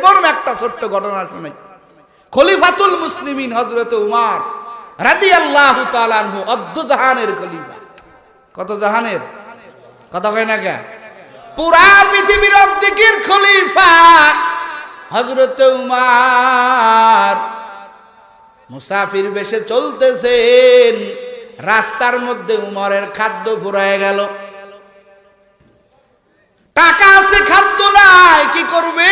এবার একটা ছোট্ট ঘটনা শোনাই। খলিফাতুল মুসলিমিন হজরত উমার রাদি আল্লাহ অদ্দ জাহানের খলিফা। কত জাহানের? কত কয় না কে? পুরা পৃথিবীর অর্ধেকের খলিফা হজরত উমার। মুসাফির বেশে চলতেছেন, রাস্তার মধ্যে উমরের খাদ্য ফুরায় গেল। টাকা আছে, খাদ্য নাই, কি করবে?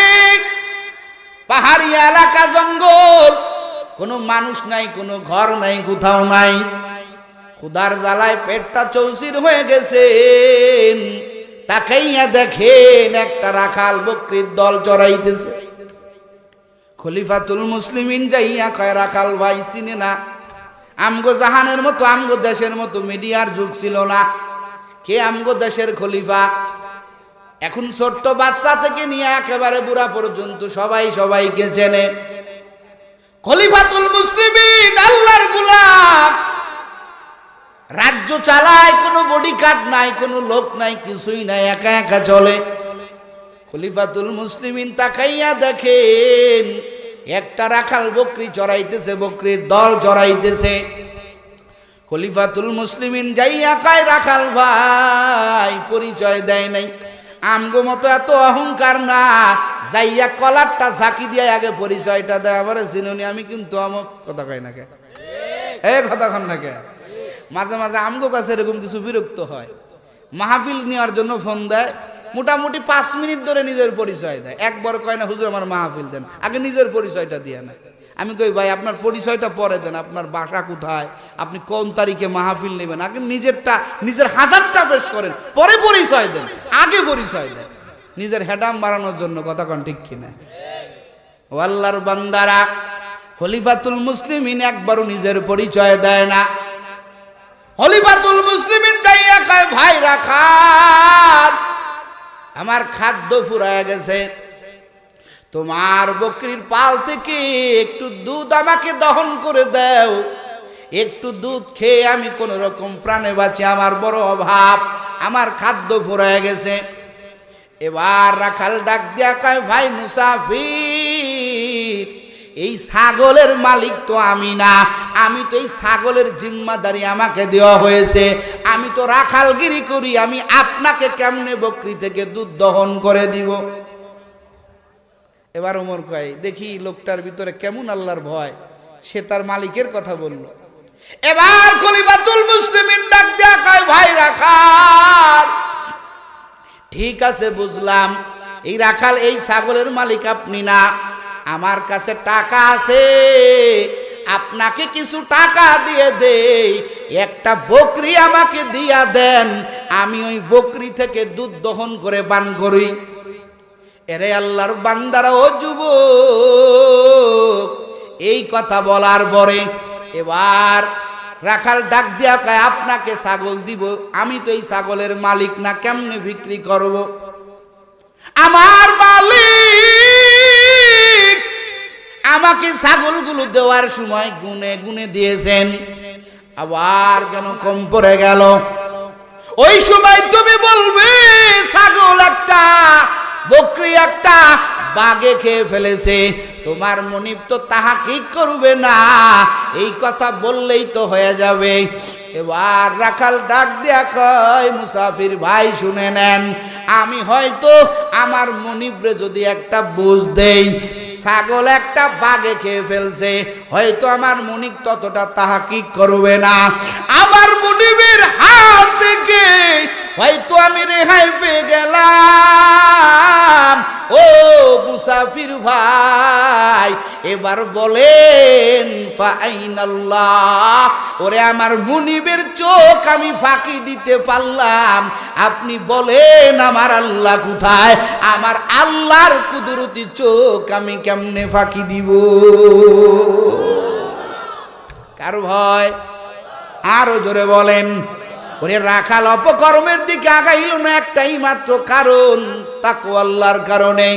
পাহাড়ি এলাকা, জঙ্গল। কোনো মানুষ নাই, কোনো ঘর নাই, কোথাও নাই। খুদার জ্বালায় পেটটা চৌচির হয়ে গেছেন। তাকাইয়া দেখেন, একটা রাখাল বকরির দল চড়াইতেছে খলিফাতুল মুসলিমিন যাইয়া কয়, রাখাল ভাই, চিনে না। আমগো জাহানের মতো, আমগো দেশের মতো মিডিয়ার যুগ ছিল না। কে আমগো দেশের খলিফা? এখন ছোট্ট বাচ্চা থেকে নিয়ে একেবারে বুড়া পর্যন্ত সবাই সবাইকে চেনে। খলিফাতুল মুসলিমিন, আল্লাহর গুলাম। রাজ্য চালায়, কোনো বডি গার্ড নাই, কোনো লোক নাই, কিছুই নাই, একা একা চলে। খলিফাতুল মুসলিমিন তাকাইয়া দেখেন, একটা রাখাল বকরি চড়াইতেছে, বকরির দল চড়াইতেছে। খলিফাতুল মুসলিমিন যাইয়া কায়, রাখাল ভাই, পরিচয় দেয় নাই। আমগো মতো এত অহংকার না। যাইয়া কলারটা ঝাঁকি দিয়ে আগে পরিচয়টা দেয়। আমার চিনুনি আমি কিন্তু আমক কথা কয় না কে? এ কথা কন না কে? মাঝে মাঝে আমগো কাছে এরকম কিছু বিরক্ত হয়। মাহফিল নেওয়ার জন্য ফোন দেয়। মোটামুটি পাঁচ মিনিট ধরে নিজের পরিচয় দেয়। একবার কয় না, হুজুর, আমার মাহফিল দেন। আগে নিজের পরিচয়টা দিয়ে না আমি কই, ভাই, আপনার পরিচয়টা পরে দেন, আপনার বাসা কোথায়? আপনি কোন তারিখে মাহফিল নেবেন? আগে নিজেরটা, নিজের হাজারটা পেশ করেন, পরে পরিচয় দেন, আগে পরিচয় দেন। নিজের হেডাম বাড়ানোর জন্য কথা কন ঠিক কিনা ও আল্লাহর বান্দারা, খলিফাতুল মুসলিমিন একবারও নিজের পরিচয় দেয় না। খলিফাতুল মুসলিমিন যাইয়া কয় ভাই রাখাল আমার খাদ্য ফুরায় গেছে। তোমার বকরির পাল থেকে একটু দুধ আমাকে দহন করে দাও। একটু দুধ খেয়ে আমি কোন রকম প্রাণে বাঁচি, আমার বড় অভাব, আমার খাদ্য ফুরায় গেছে। এবার রাখাল ডাক দিয়া কয়, ভাই মুসাফির, এই ছাগলের মালিক তো আমি না। আমি তো এই ছাগলের জিম্মাদারি আমাকে দেওয়া হয়েছে। আমি তো রাখালগিরি করি, আমি আপনাকে কেমনে বকরি থেকে দুধ দহন করে দিব? এবার ওমর কয়, দেখি লোকটার ভিতরে কেমন আল্লাহর ভয়? সে তার মালিকের কথা বলল। এবার খলিফাতুল মুসলিমিন ডাক দেয়া কয়, ভাই রাখাল। ঠিক আছে, বুঝলাম। এই রাখাল, এই ছাগলের মালিক আপনি না। আমার কাছে টাকা আছে। আপনাকে কিছু টাকা দিয়ে দেই। একটা বকরি আমাকে দিয়া দেন। আমি ওই বকরি থেকে দুধ দহন করে পান করি। এরে আল্লাহর বান্দারা, ও যুব এই কথা বলার পরে এবার রাখাল ডাক দিয়া কয়, আপনাকে ছাগল দিব, আমি তো এই ছাগলের মালিক না, কেমনে বিক্রি করব? আমার মালিক, আমাকে ছাগলগুলো দেওয়ার সময় গুনে গুনে দিয়েছেন। আবার কেন কম পড়ে গেল। ওই সময় তুমি বলবে, ছাগল একটা বকরি একটা বাগে খেয়ে ফেলেছে। তোমার মনিব তো তাহা কি করবে না। এই কথা বললেই তো হয়ে যাবে। এবার রাখাল ডাক দেয়া কয়, মুসাফির ভাই, শুনে নেন। আমি হয়তো আমার মনিবরে যদি একটা বুঝ দেই, ছাগল একটা বাগে খেয়ে ফেলছে, হয়তো আমার মনিক ততটা তাহা কি করবে না। আমার মনিবের হাত থেকে হয়তো আমি রেহাই পেয়ে গেলাম। ও মুসাফির ভাই, এবার বলেন, ফাইনাল্লাহ, ওরে আমার মুনিবের চোখ আমি ফাঁকি দিতে পারলাম। আপনি বলেন, আমার আল্লাহ কোথায়? আমার আল্লাহর কুদরতি চোখ আমি কেমনে ফাঁকি দিব? কার ভয়? আরও জোরে বলেন ওরে রাখাল, অপকর্মের দিকে আগাইল না একটাই মাত্র কারণ তাকু আল্লাহর কারণে,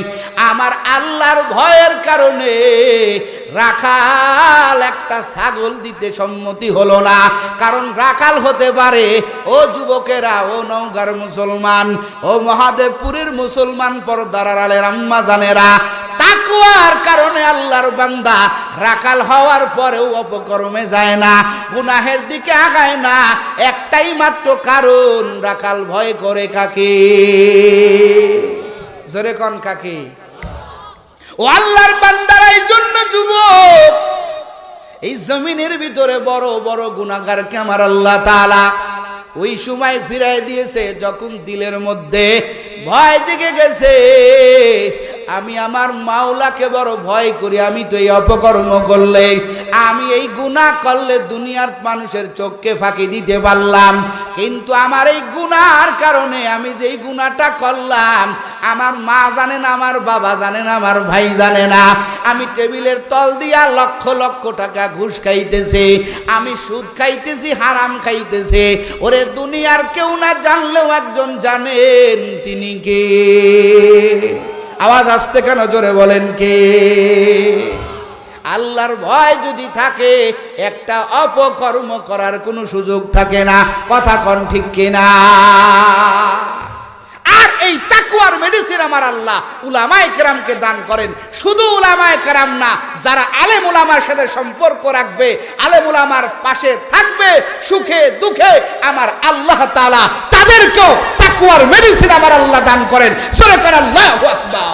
আমার আল্লাহর ভয়ের কারণে রাখাল একটা ছাগল দিতে সম্মতি হলো না। কারণ রাখাল হতে পারে, ও যুবকেরা, ও নৌগার মুসলমান, ও মহাদেবপুরের মুসলমান পর্দার আলের আম্মা জানেরা তাকুয়ার কারণে আল্লাহর বান্দা রাকাল হওয়ার পরেও অপকর্মে যায় না, গুনাহের দিকে আগায় না, একটাই মাত্র কারণ, রাকাল ভয় করে কাকে? জোরে কন কাকে? ও আল্লাহর বান্দারা, এই জন্য যুবক, এই জমিনের ভিতরে বড় বড় গুণাগারকে আমার আল্লাহ তাআলা ওই সময় ফিরাই দিয়েছে, যখন দিলের মধ্যে ভয় জেগে গেছে। আমি আমার মাওলাকে বড় ভয় করি, আমি তো এই অপকর্ম করলে আমি এই গুনাহ করলে দুনিয়ার মানুষের চোখকে ফাঁকি দিতে পারলাম। কিন্তু আমার এই গুনার কারণে আমি যেই গুনাহটা করলাম, আমার মা জানে না, আমার বাবা জানে না, আমার ভাই জানে না। আমি টেবিলের তল দিয়া লক্ষ লক্ষ টাকা ঘুষ খাইতেছি, আমি সুদ খাইতেছি, হারাম খাইতেছে। ওরে দুনিয়ার কেউ না জানলেও একজন জানেন তিনি কে। আওয়াজ আসতে কেন জোরে বলেন কে? আল্লাহর ভয় যদি থাকে, একটা অপকর্ম করার কোনো সুযোগ থাকে না। কথা কন ঠিক কিনা? আর এই তাকুয়ার মেডিসিন আমার আল্লাহ উলামায়ে কেরামকে দান করেন। শুধু উলামায়ে কেরাম না, যারা আলেম উলামার সাথে সম্পর্ক রাখবে, আলেম উলামার পাশে থাকবে, সুখে দুঃখে আমার আল্লাহ তাআলা তাদেরকেও তাকুয়ার মেডিসিন আমার আল্লাহ দান করেন। সরে করেন আল্লাহু আকবার।